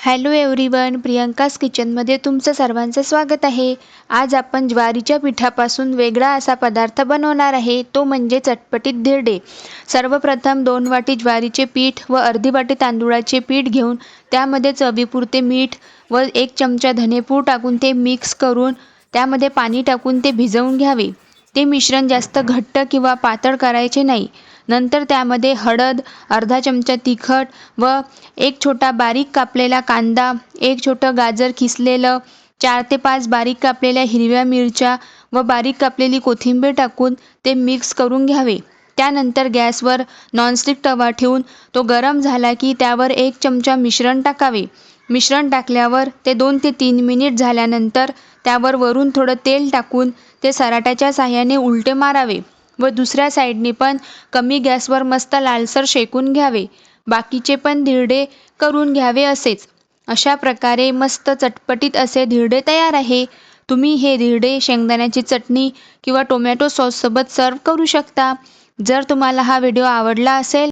Hello everyone Priyanka's किचनमध्ये तुमचं सर्वांचं स्वागत आहे. आज आपण ज्वारीच्या पिठापासून वेगळा असा पदार्थ बनवणार आहे तो म्हणजे चटपटीत धिरडे. सर्वप्रथम दोन वाटी ज्वारीचे पीठ व अर्धी वाटी तांदूळाचे पीठ घेऊन त्यामध्ये चवीपुरते मीठ व एक चमचा धनेपूड टाकून ते मिक्स करून त्यामध्ये पाणी टाकून ते भिजवून घ्यावे. ते मिश्रण जास्त घट्ट किंवा पातळ करायचे नाही. नंतर त्यामध्ये हळद अर्धा चमचा तिखट व एक छोटा बारीक कापलेला कांदा एक छोटं गाजर किसलेलं चार ते पाच बारीक कापलेल्या हिरव्या मिरच्या व बारीक कापलेली कोथिंबीर टाकून ते मिक्स करून घ्यावे. त्यानंतर गॅसवर नॉनस्टिक तवा ठेवून तो गरम झाला की त्यावर एक चमचा मिश्रण टाकावे. मिश्रण टाकल्यावर ते दोन ते तीन मिनिट झाल्यानंतर त्यावर वरून थोडं तेल टाकून ते सराट्याच्या साह्याने उलटे मारावे व दुसऱ्या साईडने पण कमी गॅसवर मस्त लालसर शेकून घ्यावे. बाकीचे पण धिरडे करून घ्यावे असेच. अशा प्रकारे मस्त चटपटीत असे धिरडे तयार आहे. तुम्ही हे धिरडे शेंगदाण्याची चटणी किंवा टोमॅटो सॉससोबत सर्व करू शकता. जर तुम्हाला हा व्हिडिओ आवडला असेल